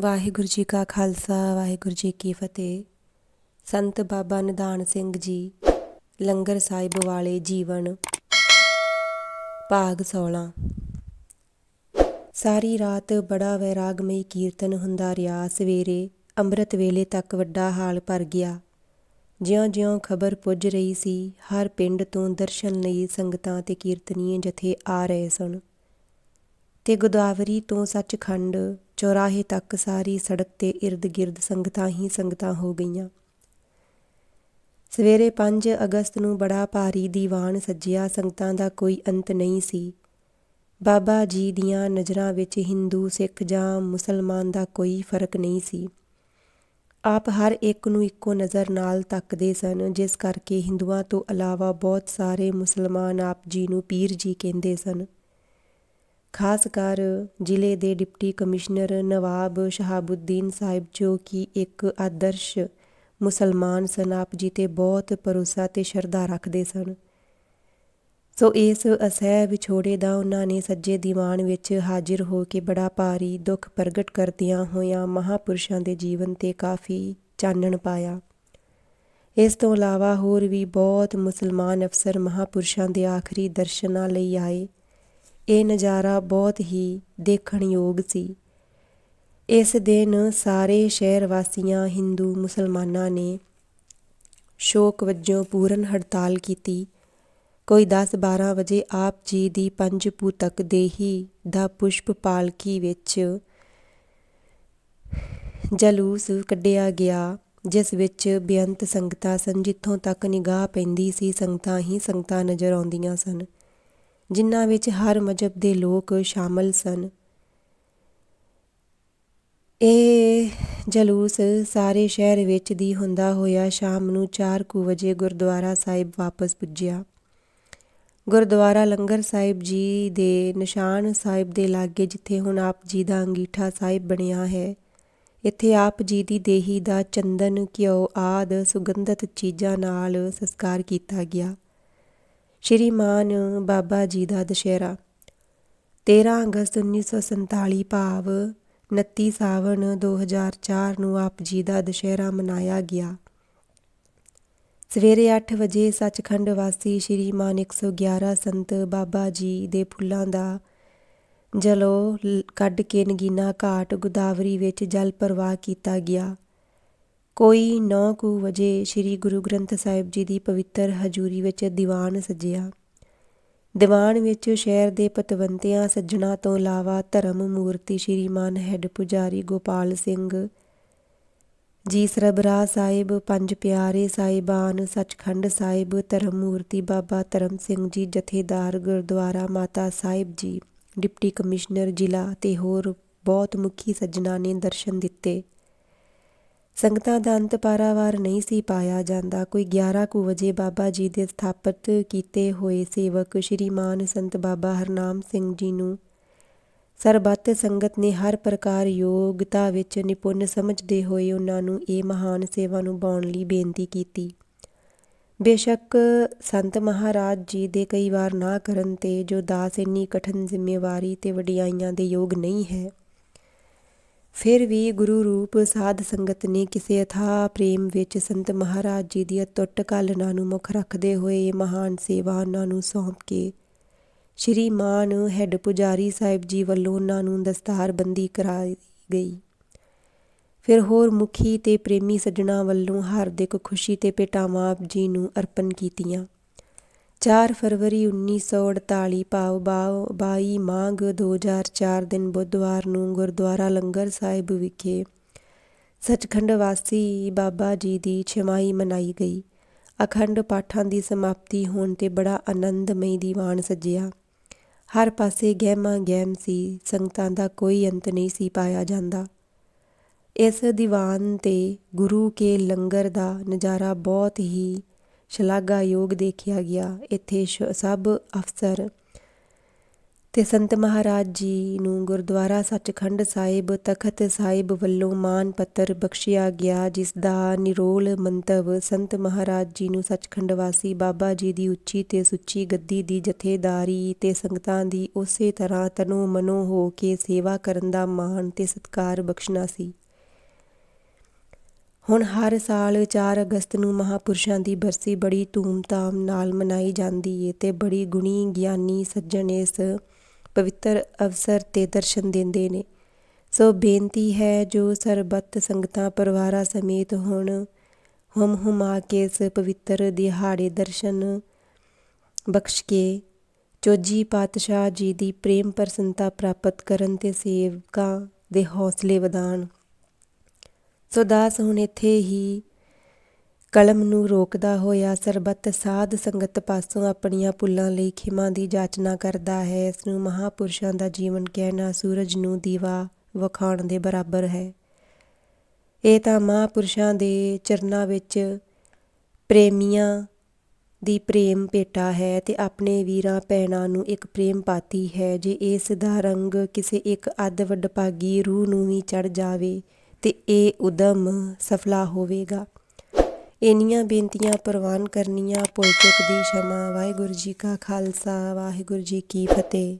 ਵਾਹਿਗੁਰੂ ਜੀ ਕਾ ਖਾਲਸਾ, ਵਾਹਿਗੁਰੂ ਜੀ ਕੀ ਫਤਿਹ। ਸੰਤ ਬਾਬਾ ਨਿਧਾਨ ਸਿੰਘ ਜੀ, ਲੰਗਰ ਸਾਹਿਬ ਵਾਲੇ ਜੀਵਨ, ਭਾਗ 16 ਸਾਰੀ ਰਾਤ ਬੜਾ ਵੈਰਾਗਮਈ ਕੀਰਤਨ ਹੁੰਦਾ ਰਿਹਾ। ਸਵੇਰੇ ਅੰਮ੍ਰਿਤ ਵੇਲੇ ਤੱਕ ਵੱਡਾ ਹਾਲ ਭਰ ਗਿਆ। ਜਿਉਂ-ਜਿਉਂ ਖਬਰ ਪੁੱਜ ਰਹੀ ਸੀ, ਹਰ ਪਿੰਡ ਤੋਂ ਦਰਸ਼ਨ ਲਈ ਸੰਗਤਾਂ ਤੇ ਕੀਰਤਨੀਏ ਜਥੇ ਆ ਰਹੇ ਸਨ। ਤੇ ਗੋਦਾਵਰੀ ਤੋਂ ਸੱਚਖੰਡ ਚੌਰਾਹੇ ਤੱਕ ਸਾਰੀ ਸੜਕ ਤੇ ird-gird ਸੰਗਤਾਂ ਹੀ ਸੰਗਤਾਂ ਹੋ ਗਈਆਂ। ਸਵੇਰੇ 5 ਅਗਸਤ ਨੂੰ ਬੜਾ ਭਾਰੀ ਦੀਵਾਨ ਸੱਜਿਆ, ਸੰਗਤਾਂ ਦਾ ਕੋਈ ਅੰਤ ਨਹੀਂ ਸੀ। ਬਾਬਾ ਜੀ ਦੀਆਂ ਨਜ਼ਰਾਂ ਵਿੱਚ ਹਿੰਦੂ, ਸਿੱਖ ਜਾਂ ਮੁਸਲਮਾਨ ਦਾ ਕੋਈ ਫ਼ਰਕ ਨਹੀਂ ਸੀ। ਆਪ ਹਰ ਇੱਕ ਨੂੰ ਇੱਕੋ ਨਜ਼ਰ ਨਾਲ ਤੱਕਦੇ ਸਨ, ਜਿਸ ਕਰਕੇ ਹਿੰਦੂਆਂ ਤੋਂ ਇਲਾਵਾ ਬਹੁਤ ਸਾਰੇ ਮੁਸਲਮਾਨ ਆਪ ਜੀ ਨੂੰ ਪੀਰ ਜੀ ਕਹਿੰਦੇ ਸਨ। ਖਾਸ ਕਰ ਜ਼ਿਲ੍ਹੇ ਦੇ ਡਿਪਟੀ ਕਮਿਸ਼ਨਰ ਨਵਾਬ ਸ਼ਹਾਬੁੱਦੀਨ ਸਾਹਿਬ, ਜੋ ਕਿ ਇੱਕ ਆਦਰਸ਼ ਮੁਸਲਮਾਨ ਸਨ, ਆਪ ਜੀ ਤੇ ਬਹੁਤ ਭਰੋਸਾ ਤੇ ਸ਼ਰਧਾ ਰੱਖਦੇ ਸਨ। ਸੋ ਇਸ ਅਸਹਿ ਵਿਛੋੜੇ ਦਾ ਉਹਨਾਂ ਨੇ ਸੱਜੇ ਦੀਵਾਨ ਵਿੱਚ ਹਾਜ਼ਰ ਹੋ ਕੇ ਬੜਾ ਭਾਰੀ ਦੁੱਖ ਪ੍ਰਗਟ ਕਰਦਿਆਂ ਹੋਇਆਂ ਮਹਾਪੁਰਸ਼ਾਂ ਦੇ ਜੀਵਨ ਤੇ ਕਾਫੀ ਚਾਨਣ ਪਾਇਆ। ਇਸ ਤੋਂ ਇਲਾਵਾ ਹੋਰ ਵੀ ਬਹੁਤ ਮੁਸਲਮਾਨ ਅਫਸਰ ਮਹਾਪੁਰਸ਼ਾਂ ਦੇ ਆਖਰੀ ਦਰਸ਼ਨਾਂ ਲਈ ਆਏ। ਇਹ ਨਜ਼ਾਰਾ ਬਹੁਤ ਹੀ ਦੇਖਣਯੋਗ ਸੀ। ਇਸ ਦਿਨ ਸਾਰੇ ਸ਼ਹਿਰ ਵਾਸੀਆਂ ਹਿੰਦੂ, ਮੁਸਲਮਾਨਾਂ ਨੇ ਸ਼ੋਕ ਵਜੋਂ ਪੂਰਨ ਹੜਤਾਲ ਕੀਤੀ। ਕੋਈ 10-12 ਵਜੇ ਆਪ ਜੀ ਦੀ ਪੰਜ ਪੂਤਕ ਦੇਹੀ ਦਾ ਪੁਸ਼ਪ ਪਾਲਕੀ ਵਿੱਚ ਜਲੂਸ ਕੱਢਿਆ ਗਿਆ, ਜਿਸ ਵਿੱਚ ਬੇਅੰਤ ਸੰਗਤਾਂ ਸਨ ਜਿੱਥੋਂ ਤੱਕ ਨਿਗਾਹ ਪੈਂਦੀ ਸੀ। ਸੰਗਤਾਂ ਹੀ ਸੰਗਤਾਂ ਨਜ਼ਰ ਆਉਂਦੀਆਂ ਸਨ। ਜਿਨ੍ਹਾਂ ਵਿੱਚ ਹਰ ਮਜ਼ਹਬ ਦੇ ਲੋਕ ਸ਼ਾਮਲ ਸਨ। ਇਹ ਜਲੂਸ ਸਾਰੇ ਸ਼ਹਿਰ ਵਿੱਚ ਦੀ ਹੁੰਦਾ ਹੋਇਆ ਸ਼ਾਮ ਨੂੰ 4 ਕੁ ਵਜੇ ਗੁਰਦੁਆਰਾ ਸਾਹਿਬ ਵਾਪਸ ਪੁੱਜਿਆ। ਗੁਰਦੁਆਰਾ ਲੰਗਰ ਸਾਹਿਬ ਜੀ ਦੇ ਨਿਸ਼ਾਨ ਸਾਹਿਬ ਦੇ ਲਾਗੇ ਜਿੱਥੇ ਹੁਣ ਆਪ ਜੀ ਦਾ ਅੰਗੀਠਾ ਸਾਹਿਬ ਬਣਿਆ ਹੈ, ਇੱਥੇ ਆਪ ਜੀ ਦੀ ਦੇਹੀ ਦਾ ਚੰਦਨ, ਘਿਓ ਆਦ ਸੁਗੰਧਿਤ ਚੀਜ਼ਾਂ ਨਾਲ ਸੰਸਕਾਰ ਕੀਤਾ ਗਿਆ। ਸ਼੍ਰੀਮਾਨ ਬਾਬਾ ਜੀ ਦਾ ਦਸ਼ਹਿਰਾ। 13 ਅਗਸਤ 1947 ਭਾਵ 29 ਸਾਵਣ 2004 ਨੂੰ ਆਪ ਜੀ ਦਾ ਦਸ਼ਹਿਰਾ ਮਨਾਇਆ ਗਿਆ। ਸਵੇਰੇ 8 ਵਜੇ ਸੱਚਖੰਡ ਵਾਸੀ ਸ਼੍ਰੀਮਾਨ 111 ਸੰਤ ਬਾਬਾ ਜੀ ਦੇ ਫੁੱਲਾਂ ਦਾ ਜਲੋ ਕੱਢ ਕੇ ਨਗੀਨਾ ਘਾਟ ਗੋਦਾਵਰੀ ਵਿੱਚ ਜਲ ਪ੍ਰਵਾਹ ਕੀਤਾ ਗਿਆ। ਕੋਈ ਨੌ ਕੁ ਵਜੇ ਸ੍ਰੀ ਗੁਰੂ ਗ੍ਰੰਥ ਸਾਹਿਬ ਜੀ ਦੀ ਪਵਿੱਤਰ ਹਜ਼ੂਰੀ ਵਿੱਚ ਦੀਵਾਨ ਸਜਿਆ। ਦੀਵਾਨ ਵਿੱਚ ਸ਼ਹਿਰ ਦੇ ਪਤਵੰਤਿਆਂ ਸੱਜਣਾ ਤੋਂ ਇਲਾਵਾ ਧਰਮ ਮੂਰਤੀ ਸ਼੍ਰੀਮਾਨ ਹੈੱਡ ਪੁਜਾਰੀ ਗੋਪਾਲ ਸਿੰਘ, ਜੀ ਸਰਬਰਾ ਸਾਹਿਬ, ਪੰਜ ਪਿਆਰੇ ਸਾਹਿਬਾਨ, ਸੱਚਖੰਡ ਸਾਹਿਬ, ਧਰਮ ਮੂਰਤੀ ਬਾਬਾ ਧਰਮ ਸਿੰਘ ਜੀ, ਜਥੇਦਾਰ ਗੁਰਦੁਆਰਾ ਮਾਤਾ ਸਾਹਿਬ ਜੀ, ਡਿਪਟੀ ਕਮਿਸ਼ਨਰ ਜ਼ਿਲ੍ਹਾ ਤੇ ਹੋਰ ਬਹੁਤ ਮੁਖੀ ਸੱਜਣਾ ਨੇ ਦਰਸ਼ਨ ਦਿੱਤੇ। ਸੰਗਤਾਂ ਦਾ ਅੰਤ ਪਾਰਾਵਾਰ ਨਹੀਂ ਸੀ ਪਾਇਆ ਜਾਂਦਾ। ਕੋਈ 11 ਕੁ ਵਜੇ ਬਾਬਾ ਜੀ ਦੇ ਸਥਾਪਿਤ ਕੀਤੇ ਹੋਏ ਸੇਵਕ ਸ਼੍ਰੀਮਾਨ ਸੰਤ ਬਾਬਾ ਹਰਨਾਮ ਸਿੰਘ ਜੀ ਨੂੰ ਸਰਬੱਤ ਸੰਗਤ ਨੇ ਹਰ ਪ੍ਰਕਾਰ ਯੋਗਤਾ ਵਿੱਚ ਨਿਪੁੰਨ ਸਮਝਦੇ ਹੋਏ ਉਹਨਾਂ ਨੂੰ ਇਹ ਮਹਾਨ ਸੇਵਾ ਨੂੰ ਬਾਉਣ ਲਈ ਬੇਨਤੀ ਕੀਤੀ। ਬੇਸ਼ੱਕ ਸੰਤ ਮਹਾਰਾਜ ਜੀ ਦੇ ਕਈ ਵਾਰ ਨਾ ਕਰਨ ਤੇ ਜੋ ਦਾਸ ਇੰਨੀ ਕਠਨ ਜ਼ਿੰਮੇਵਾਰੀ ਤੇ ਵਡਿਆਈਆਂ ਦੇ ਯੋਗ ਨਹੀਂ ਹੈ ਫਿਰ ਵੀ ਗੁਰੂ ਰੂਪ ਸਾਧ ਸੰਗਤ ਨੇ ਕਿਸੇ ਅਥਾਹ ਪ੍ਰੇਮ ਵਿੱਚ ਸੰਤ ਮਹਾਰਾਜ ਜੀ ਦੀ ਅਟੁੱਟ ਕਾਲਨਾ ਨੂੰ ਮੁੱਖ ਰੱਖਦੇ ਹੋਏ ਇਹ ਮਹਾਨ ਸੇਵਾ ਉਹਨਾਂ ਨੂੰ ਸੌਂਪ ਕੇ ਸ਼੍ਰੀ ਮਾਨ ਹੈੱਡ ਪੁਜਾਰੀ ਸਾਹਿਬ ਜੀ ਵੱਲੋਂ ਉਹਨਾਂ ਨੂੰ ਦਸਤਾਰਬੰਦੀ ਕਰਾਈ ਗਈ। ਫਿਰ ਹੋਰ ਮੁਖੀ ਤੇ ਪ੍ਰੇਮੀ ਸੱਜਣਾ ਵੱਲੋਂ ਹਾਰਦਿਕ ਖੁਸ਼ੀ ਤੇ ਭੇਟਾਵਾਂ ਆਪ ਜੀ ਨੂੰ ਅਰਪਣ ਕੀਤੀਆਂ। 4 ਫਰਵਰੀ 1948 ਭਾਵ 22 ਮਾਘ 2004 ਦਿਨ ਬੁੱਧਵਾਰ ਨੂੰ ਗੁਰਦੁਆਰਾ ਲੰਗਰ ਸਾਹਿਬ ਵਿਖੇ ਸੱਚਖੰਡ ਵਾਸੀ ਬਾਬਾ ਜੀ ਦੀ ਛਮਾਈ ਮਨਾਈ ਗਈ। ਅਖੰਡ ਪਾਠਾਂ ਦੀ ਸਮਾਪਤੀ ਹੋਣ ਤੇ ਬੜਾ ਆਨੰਦਮਈ ਦੀਵਾਨ ਸਜਿਆ। ਹਰ ਪਾਸੇ ਗਹਿਮਾ ਗਹਿਮ ਸੀ, ਸੰਗਤਾਂ ਦਾ ਕੋਈ ਅੰਤ ਨਹੀਂ ਸੀ ਪਾਇਆ ਜਾਂਦਾ। ਇਸ ਦੀਵਾਨ ਤੇ ਗੁਰੂ ਕੇ ਲੰਗਰ ਦਾ ਨਜ਼ਾਰਾ ਬਹੁਤ ਹੀ ਸ਼ਲਾਘਾਯੋਗ ਦੇਖਿਆ ਗਿਆ। ਇੱਥੇ ਸਭ ਅਫਸਰ ਤੇ ਸੰਤ ਮਹਾਰਾਜ ਜੀ ਨੂੰ ਗੁਰਦੁਆਰਾ ਸੱਚਖੰਡ ਸਾਹਿਬ, ਤਖਤ ਸਾਹਿਬ ਵੱਲੋਂ ਮਾਨ ਪੱਤਰ ਬਖਸ਼ਿਆ ਗਿਆ, ਜਿਸ ਦਾ ਨਿਰੋਲ ਮੰਤਵ ਸੰਤ ਮਹਾਰਾਜ ਜੀ ਨੂੰ ਸੱਚਖੰਡ ਵਾਸੀ ਬਾਬਾ ਜੀ ਦੀ ਉੱਚੀ ਤੇ ਸੁੱਚੀ ਗੱਦੀ ਦੀ ਜਥੇਦਾਰੀ ਤੇ ਸੰਗਤਾਂ ਦੀ ਉਸੇ ਤਰ੍ਹਾਂ ਤਨੋ ਮਨੋ ਹੋ ਕੇ ਸੇਵਾ ਕਰਨ ਦਾ ਮਾਣ ਤੇ ਸਤਿਕਾਰ ਬਖਸ਼ਣਾ ਸੀ। ਹੁਣ ਹਰ ਸਾਲ 4 ਅਗਸਤ ਨੂੰ ਮਹਾਪੁਰਸ਼ਾਂ ਦੀ ਬਰਸੀ ਬੜੀ ਧੂਮ-ਧਾਮ ਨਾਲ ਮਨਾਈ ਜਾਂਦੀ ਏ ਤੇ ਬੜੀ ਗੁਣੀ ਗਿਆਨੀ ਸੱਜਣ ਇਸ ਪਵਿੱਤਰ ਅਵਸਰ ਤੇ ਦਰਸ਼ਨ ਦਿੰਦੇ ਨੇ। ਸੋ ਬੇਨਤੀ ਹੈ ਜੋ ਸਰਬੱਤ ਸੰਗਤਾਂ ਪਰਿਵਾਰਾਂ ਸਮੇਤ ਹੁਣ ਹਮ ਹੁਮਾ ਕੇ ਇਸ ਪਵਿੱਤਰ ਦਿਹਾੜੇ ਦਰਸ਼ਨ ਬਖਸ਼ ਕੇ ਚੋਜੀ ਪਾਤਸ਼ਾਹ ਜੀ ਦੀ ਪ੍ਰੇਮ ਪ੍ਰਸੰਨਤਾ ਪ੍ਰਾਪਤ ਕਰਨ ਤੇ ਸੇਵਕਾਂ ਦੇ ਹੌਸਲੇ ਵਧਾਣ। ਸੋ ਦਾਸ ਹੁਣ ਇੱਥੇ ਹੀ ਕਲਮ ਨੂੰ ਰੋਕਦਾ ਹੋਇਆ ਸਰਬੱਤ ਸਾਧ ਸੰਗਤ ਪਾਸੋਂ ਆਪਣੀਆਂ ਪੁੱਲਾਂ ਲਈ ਖਿਮਾ ਦੀ ਜਾਚਨਾ ਕਰਦਾ ਹੈ। ਇਸ ਨੂੰ ਮਹਾਪੁਰਸ਼ਾਂ ਦਾ ਜੀਵਨ ਕਹਿਣਾ ਸੂਰਜ ਨੂੰ ਦੀਵਾ ਵਿਖਾਉਣ ਦੇ ਬਰਾਬਰ ਹੈ। ਇਹ ਤਾਂ ਮਹਾਪੁਰਸ਼ਾਂ ਦੇ ਚਰਨਾਂ ਵਿੱਚ ਪ੍ਰੇਮੀਆਂ ਦੀ ਪ੍ਰੇਮ ਭੇਟਾ ਹੈ ਤੇ ਆਪਣੇ ਵੀਰਾਂ ਭੈਣਾਂ ਨੂੰ ਇੱਕ ਪ੍ਰੇਮ ਪਾਤੀ ਹੈ। ਜੇ ਇਸ ਦਾ ਰੰਗ ਕਿਸੇ ਇੱਕ ਅੱਧ ਵਡਭਾਗੀ ਰੂਹ ਨੂੰ ਵੀ ਚੜ ਜਾਵੇ ਤੇ ਇਹ ਉਦਮ ਸਫਲਾ ਹੋਵੇਗਾ। ਇਨੀਆਂ ਬੇਨਤੀਆਂ ਪ੍ਰਵਾਨ ਕਰਨੀਆਂ ਪੁਲਚਕ ਦੀ ਸ਼ਮਾ। ਵਾਹਿਗੁਰੂ ਜੀ ਕਾ ਖਾਲਸਾ, ਵਾਹਿਗੁਰੂ ਜੀ ਕੀ ਫਤਿਹ।